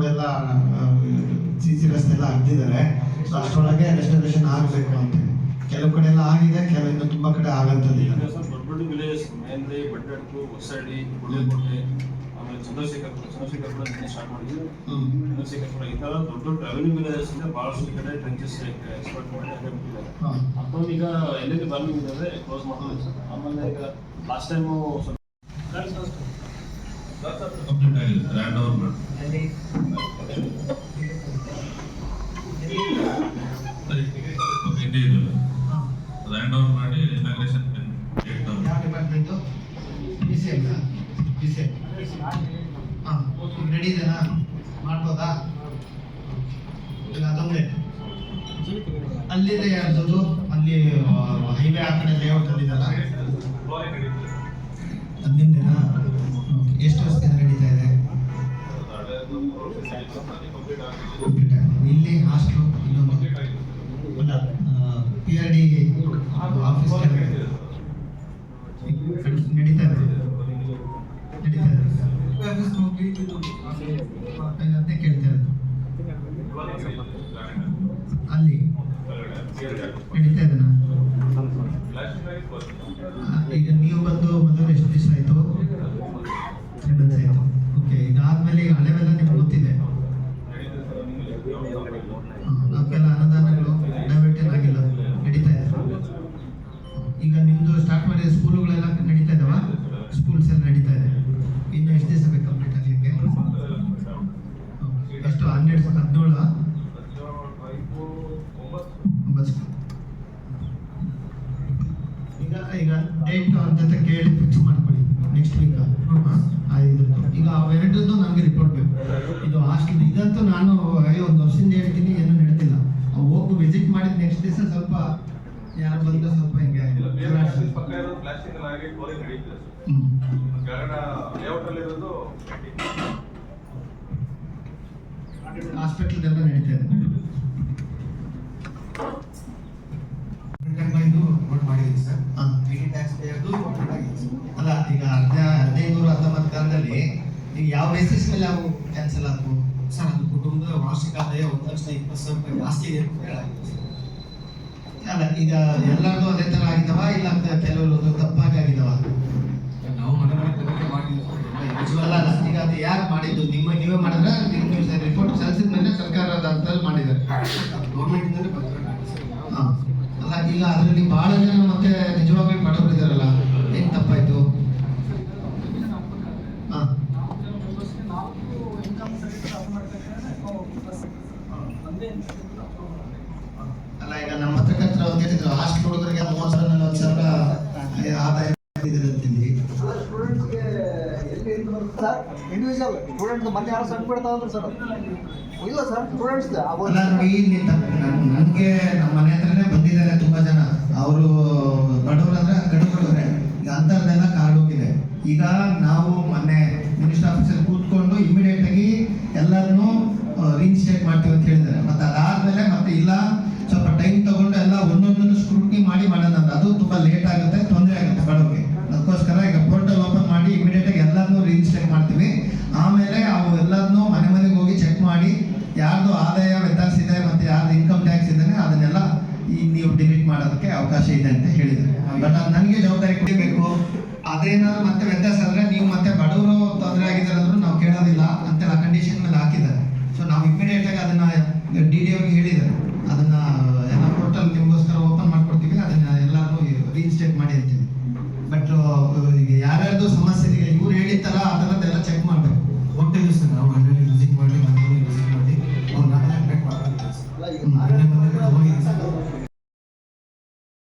Road ಎಲ್ಲ C C ರಸ್ತೆ ಎಲ್ಲ ಹಾಕ್ತಿದ್ದಾರೆ ಸೊ ಅಷ್ಟರೊಳಗೆ ರೆಸ್ಟೋರೇಷನ್ ಆಗಬೇಕು ಅಂತ. ಕೆಲವು ಕಡೆ ಎಲ್ಲ ಆಗಿದೆ ಕೆಲವು ತುಂಬಾ ತುಂಬ ಕಡೆ ದೊಡ್ಡ ವಿಲೇಜಸ್ ಮೇನ್ಲಿ ಬಡ್ಡಡ್ಕು ಹೊಸಳ್ಳಿ ಗುಳ್ಳೆಕೋಟೆ ಆಮೇಲೆ ಚಂದ್ರಶೇಖರ್ ಚಂದ್ರಶೇಖರ್ ಕೂಡ ಸ್ಟಾರ್ಟ್ ಮಾಡಿದ್ವಿ ಹ್ಮ್. ಚಂದ್ರಶೇಖರ್ ಕೂಡ ಈ ಥರ ದೊಡ್ಡ ದೊಡ್ಡ ರೆವೆನ್ಯೂ ವಿಲೇಜಸ್ ಇಂದ ಭಾಳಷ್ಟು ಕಡೆ ಟ್ರೆಂಚಸ್ ಎಕ್ಸ್ಪರ್ಟ್ ಮಾಡಿ ಹಾಗೆ ಬಿಟ್ಟಿದ್ದಾರೆ ಈಗ ಎಲ್ಲೆಲ್ಲಿ ಬರ್ನಿಂಗ್ ಇದೆ ಕ್ಲೋಸ್ ಸರ್. ಆಮೇಲೆ ಈಗ ಲಾಸ್ಟ್ ಟೈಮು ಲ್ಯಾಂಡ್ ಓವರ್ ಮಾಡಿ ಲ್ಯಾಂಡ್ ಓವರ್ ಮಾಡಿ ಇನಾಗ್ರೇಷನ್ ರೆಡಿ ಇದೆನಾ ಮಾಡ್ಬೋದಾ ಇಲ್ಲ ಅದೊಂದೇ ಅಲ್ಲಿದೆ ಯಾರ್ದು ಅಲ್ಲಿ ಹೈವೇ ಆ ಕಡೆ ಲೇಔಟ್ ಅಲ್ಲಿದಲ್ಲ ಅದು ನಿಮ್ದೇನಾ ಇಲ್ಲಿ ಹಾಸ್ಟೆಲ್ ಇನ್ನೊಂದು ಪಿ ಆರ್ ಡಿ ಆಫೀಸ್ ನಡೀತಾ ಇದೆ. ನಡೀತಾ ಇದೆ. ಅಲ್ಲಿ ನಡೀತಾ ಇದೆನಾ ನಿಮ್ಮದು ಸ್ಟಾರ್ಟ್ ಮಾಡಿದ ಸ್ಕೂಲುಗಳೆಲ್ಲ ನಡೀತಾ ಇದಾವ? ಸ್ಕೂಲ್ಸ್ ಎಲ್ಲ ನಡೀತಾ ಇದೆ. ಇನ್ನು ಎಷ್ಟು ದಿವಸ ಬೇಕು ಕಂಪ್ಲೀಟ್ ಆಗಲಿಕ್ಕೆ? ಎಷ್ಟು? ಹನ್ನೆರಡು ಹದಿನೇಳು ಈಗ ಈಗ ಡೇಟ್ ಅವ್ರ ಜೊತೆ ಕೇಳಿ ಫಿಕ್ಸ್ ಮಾಡ್ಕೊಳ್ಳಿ. ನೆಕ್ಸ್ಟ್ ವೀಕ್ ಈಗ ಅವೆರಡರದ್ದು ನನಗೆ ರಿಪೋರ್ಟ್ ಬೇಕು. ಇದು ಹಾಸ್ಟೆಲ್ ಇದಂತೂ ನಾನು ಒಂದು ವರ್ಷದಿಂದ ಹೇಳ್ತೀನಿ, ಏನೂ ನಡೀತಿಲ್ಲ. ಹೋಗಿ ವಿಸಿಟ್ ಮಾಡಿದ ನೆಕ್ಸ್ಟ್ ದಿವಸ ಸ್ವಲ್ಪ ಯಾರು ಬಂದ ಸ್ವಲ್ಪ ಹಿಂಗೆ ಪಕ್ಕ ಇರೋದು ಪ್ಲಾಸ್ಟಿಕ್ ಆಗಿ ಕೋರಿಂಗ್ ನಡೀತದೆ. ಕೆಳಗಡೆ ಲೇಔಟ್ ಅಲ್ಲಿ ಇರೋದು ಹಾಸ್ಪಿಟಲ್ ಎಲ್ಲ ನಡೀತಾ ಇದೆ. ಅಲ್ಲ ಈಗ ಹದಿನ ಹದಿನೈದು ಹತ್ತೊಂಬತ್ತು ಕಾಲದಲ್ಲಿ ಈಗ ಯಾವ ಬೇಸಿಸ್ ಮೇಲೆ ಅವು ಕ್ಯಾನ್ಸಲ್ ಆದವು ಸರ್ ಅದು ಕುಟುಂಬದ ವಾರ್ಷಿಕ ಆದಾಯ ಒಂದು ಲಕ್ಷ ಇಪ್ಪತ್ತು ಸಾವಿರ ರೂಪಾಯಿ ಜಾಸ್ತಿ ಇದೆ ಅಂತ ಹೇಳಾಗಿದೆ ಅಲ್ಲ ಈಗ ಎಲ್ಲರದು ಅದೇ ತರ ಆಗಿದವ ಇಲ್ಲ ಕೆಲವರು ತಪ್ಪಾಗಿ ಆಗಿದವ? ನಾವು ಅಲ್ಲ ಈಗ ಅದು ಯಾರು ಮಾಡಿದ್ದು? ನಿಮ್ಮ ನೀವೇ ಮಾಡಿದ್ರೆ ನೀವು ರಿಪೋರ್ಟ್ ಸಲ್ಲಿಸಿದ ಮೇಲೆ ಸರ್ಕಾರದ ಹಂತದಲ್ಲಿ ಮಾಡಿದ್ದಾರೆ. ಅಲ್ಲ ಈಗ ಅದರಲ್ಲಿ ಬಹಳ ಜನ ಮತ್ತೆ ನಿಜವಾಗಿ ಬಡವರಿದ್ದಾರಲ್ಲ ಏನ್ ತಪ್ಪಾಯ್ತು? ಹಾ ಅಲ್ಲ ಈಗ ನಮ್ಮ ಪತ್ರಕರ್ತರು ಅಂತ ಹೇಳಿದ್ರು ಹಾಸ್ಟೆಲ್ ಹುಡುಗರಿಗೆ ಮೂವತ್ತು ಸಾವಿರ, ನಲ್ವತ್ತು ಸಾವಿರ ಆದಾಯ ಅಂತಿದ್ವಿ. ಇಂಡಿವಿಜುವಲ್ ಸ್ಟೂಡೆಂಟ್ ಯಾರು ಸರ್ ಇಲ್ಲ ಸರ್ ಸ್ಟೂಡೆಂಟ್ಸ್ ನನಗೆ ನಮ್ಮ ಮನೆ ಹತ್ರನೇ ಬಂದಿದ್ದಾರೆ ತುಂಬಾ ಜನ. ಅವರು ಬಡವರು ಅಂದ್ರೆ ಗಡುಬಡವ್ರೆ ಈಗ ಅಂಥದ್ದೆಲ್ಲ ಕಾರ್ಡ್ ಹೋಗಿದೆ. ಈಗ ನಾವು ಮೊನ್ನೆ ಮಿನಿಸ್ಟರ್ ಆಫೀಸಲ್ಲಿ ಕೂತ್ಕೊಂಡು ಇಮಿಡಿಯೇಟ್ ಆಗಿ ಎಲ್ಲರನ್ನೂ ರೀಇನ್ಸ್ಟೇಟ್ ಮಾಡ್ತೀವಿ ಅಂತ ಹೇಳಿದ್ದಾರೆ. ಮತ್ತೆ ಅದಾದ್ಮೇಲೆ ಈ ನೀವು ಡಿಲೀಟ್ ಮಾಡೋದಕ್ಕೆ ಅವಕಾಶ ಇದೆ ಅಂತ ಹೇಳಿದ್ರು ಬಟ್ ಅದು ನನಗೆ ಜವಾಬ್ದಾರಿ ಕೊಡಬೇಕು. ಅದೇನಾದ್ರು ಮತ್ತೆ ವ್ಯತ್ಯಾಸ ಅಂದ್ರೆ ನೀವು ಮತ್ತೆ ಬಡವರು ತೊಂದರೆ ಆಗಿದ್ದಾರೆ ಅಂದ್ರೂ ನಾವು ಕೇಳೋದಿಲ್ಲ ಅಂತೆಲ್ಲ ಕಂಡೀಷನ್ ಮೇಲೆ ಹಾಕಿದ್ದಾರೆ. ಸೊ ನಾವು ಇಮಿಡಿಯೇಟ್ ಆಗಿ ಅದನ್ನ ಡಿ ಡಿ ಅವ್ರಿಗೆ ಹೇಳಿದ್ದಾರೆ. ಅದನ್ನ ಎಲ್ಲ ಪೋರ್ಟಲ್ ನಿಮಗೋಸ್ಕರ ಓಪನ್ ಮಾಡ್ಕೊಡ್ತೀವಿ. ಅದನ್ನ ಎಲ್ಲರೂ ರೀಇನ್ಸ್ಟೇಟ್ ಮಾಡಿ ಅಂತೀವಿ. ಬಟ್ ಈಗ ಯಾರ್ಯಾರ್ದು ಸಮಸ್ಯೆ ಇದೆ ಇವ್ರು ಹೇಳಿದ ಥರ ಆ ಥರದ್ದೆಲ್ಲ ಚೆಕ್ ಮಾಡಬೇಕು. ಇದೀವಿ ಸರ್ ನಾವು ಹಂಡ್ರೆಡ್ ವಿಸಿಟ್ ಮಾಡಿ ಮನೆಯಲ್ಲಿ ವಿಸಿಟ್